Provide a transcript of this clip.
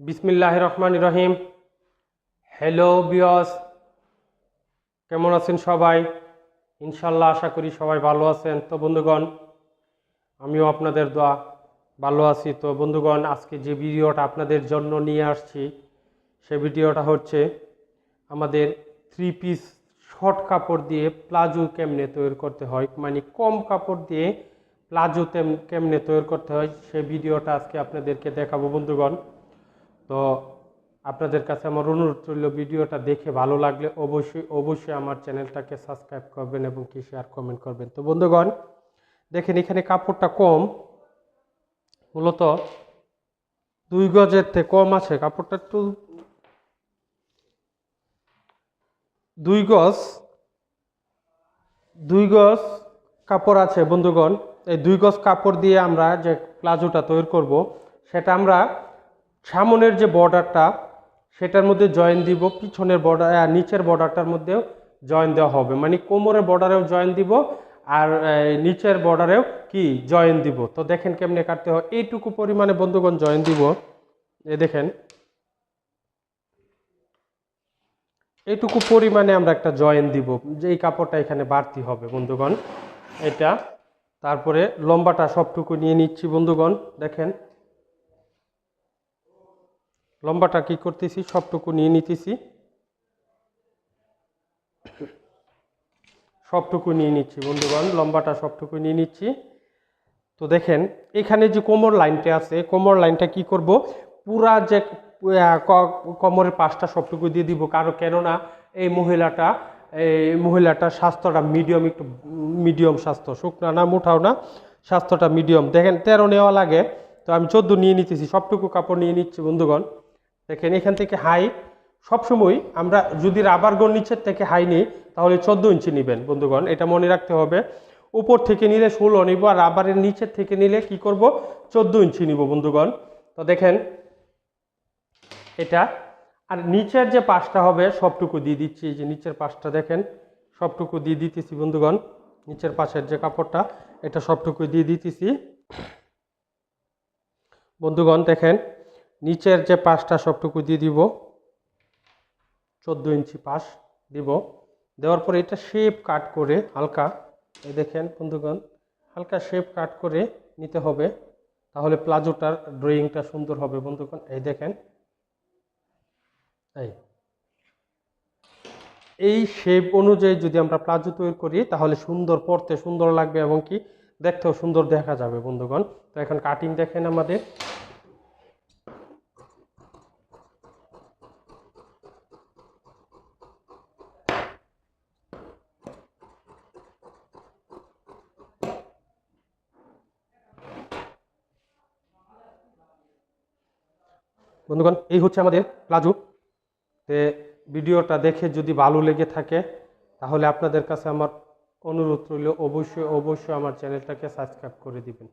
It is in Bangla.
বিসমিল্লাহ রহমান রহিম হ্যালো বিয়স কেমন আছেন সবাই? ইনশাল্লাহ আশা করি সবাই ভালো আছেন। তো বন্ধুগণ, আমিও আপনাদের দোয়া ভালো আছি। তো বন্ধুগণ, আজকে যে ভিডিওটা আপনাদের জন্য নিয়ে আসছি, সে ভিডিওটা হচ্ছে আমাদের থ্রি পিস শর্ট কাপড় দিয়ে প্লাজো কেমনে তৈরি করতে হয় মানে কম কাপড় দিয়ে প্লাজো তেম, কেমনে তৈরি করতে হয়, সে ভিডিওটা আজকে আপনাদেরকে দেখাবো। বন্ধুগণ তো আপনাদের কাছে আমার অনুরোধ রইল ভিডিওটা দেখে ভালো লাগলে অবশ্যই অবশ্যই আমার চ্যানেলটাকে সাবস্ক্রাইব করবেন এবং কি শেয়ার কমেন্ট করবেন। তো বন্ধুগণ, দেখেন এখানে কাপড়টা কম। মূলত দুই গজের থেকে কম আছে কাপড়টা একটু। দুই গজ দুই গজ কাপড় আছে বন্ধুগণ। এই দুই গজ কাপড় দিয়ে আমরা যে প্লাজোটা তৈরি করব, সেটা আমরা সামনের যে বর্ডারটা, সেটার মধ্যে জয়েন দিব, পিছনের বর্ডার নিচের বর্ডারটার মধ্যেও জয়েন দেওয়া হবে। মানে কোমরের বর্ডারেও জয়েন দিব আর নিচের বর্ডারেও কি জয়েন দিব। তো দেখেন কেমনে কাটতে হয়। এইটুকু পরিমাণে বন্ধুগণ জয়েন দিব। এ দেখেন। এইটুকু পরিমাণে আমরা একটা জয়েন দিব। যে এই কাপড়টা এখানে বাড়তি হবে বন্ধুগণ। এটা। তারপরে লম্বাটা সবটুকু নিয়ে নিচ্ছি বন্ধুগণ। দেখেন। লম্বাটা কি করতেছি? সবটুকু নিয়ে নিতেছি। সবটুকু নিয়ে নিচ্ছি বন্ধুগণ, লম্বাটা সবটুকু নিয়ে নিচ্ছি। তো দেখেন, এখানে যে কোমর লাইনটা আছে, কোমর লাইনটা কি করব? পুরা যে কোমরের পাশটা সবটুকু দিয়ে দিব। কারণ কেননা এই মহিলাটা, এই মহিলাটার স্বাস্থ্যটা মিডিয়াম একটু মিডিয়াম স্বাস্থ্য। শুকনা না মুঠাও না, স্বাস্থ্যটা মিডিয়াম দেখেন, তেরো নেওয়া লাগে। তো আমি চোদ্দ নিয়ে নিতেছি, সবটুকু কাপড় নিয়ে নিচ্ছি বন্ধুগণ। দেখেন, এখান থেকে হাই, সবসময় আমরা যদি রাবার গোল নিচের থেকে হাই নিই, তাহলে চোদ্দ ইঞ্চি নেবেন, বন্ধুগণ, এটা মনে রাখতে হবে। উপর থেকে নিলে ষোলো নিব, আর রাবারের নিচের থেকে নিলে কি করব? চোদ্দ ইঞ্চি নিব, বন্ধুগণ। তো দেখেন, এটা, আর নিচের যে পাশটা হবে, সবটুকু দিয়ে দিচ্ছি যে নিচের পাশটা দেখেন, সবটুকু দিয়ে দিতেছি, বন্ধুগণ। নিচের পাশের যে কাপড়টা, এটা সবটুকু দিয়ে দিতেছি। বন্ধুগণ, দেখেন নিচের যে পাশটা সবটুকু দিয়ে দিব, চোদ্দ ইঞ্চি পাশ দিব। দেওয়ার পরে এটা শেপ কাট করে হালকা, এই দেখেন বন্ধুগণ, হালকা শেপ কাট করে নিতে হবে, তাহলে প্লাজোটার ড্রয়িংটা সুন্দর হবে বন্ধুগণ, এই দেখেন। এই। এই শেপ অনুযায়ী যদি আমরা প্লাজো তৈরি করি, তাহলে সুন্দর, পড়তে সুন্দর লাগবে এবং কি, দেখতেও সুন্দর দেখা যাবে বন্ধুগণ। তো এখন কাটিং দেখেন আমাদের। বন্ধুগণ, এই হচ্ছে আমাদের প্লাজো তে ভিডিওটা দেখে যদি ভালো লেগে থাকে, তাহলে আপনাদের কাছে আমার অনুরোধ রইল, অবশ্যই অবশ্যই আমার চ্যানেলটাকে সাবস্ক্রাইব করে দিবেন।